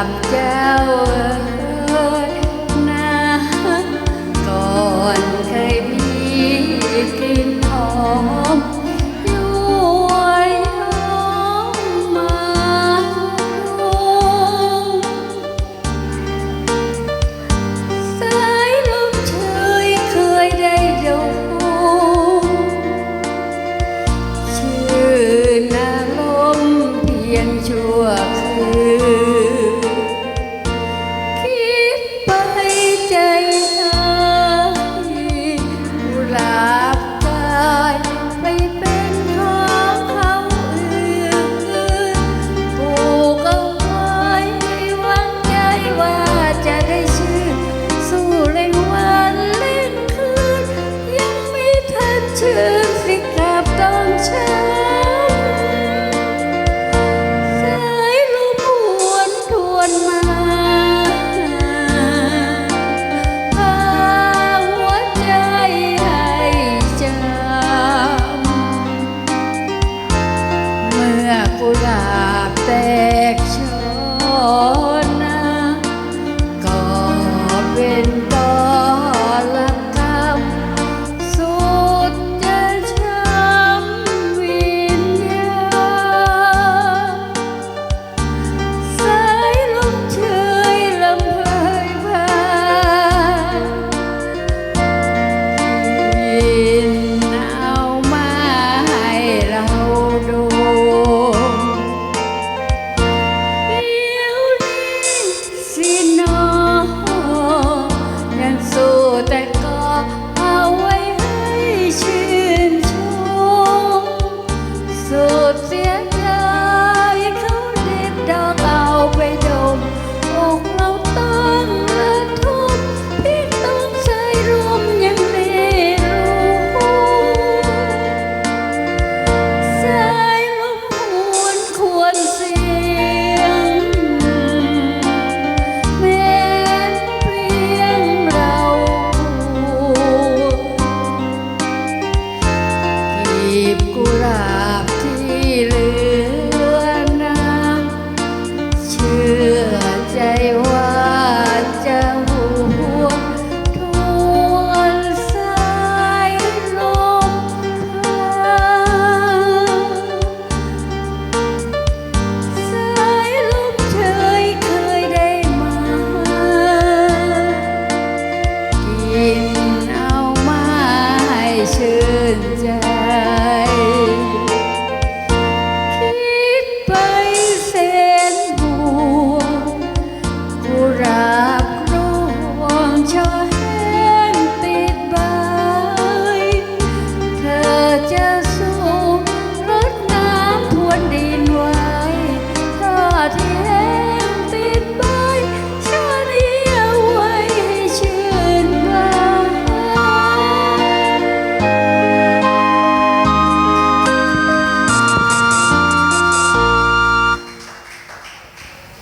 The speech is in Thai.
làm trao ชื่นพลิกลับตอนเช้าสายลมวนทวนมา บกุหลาบ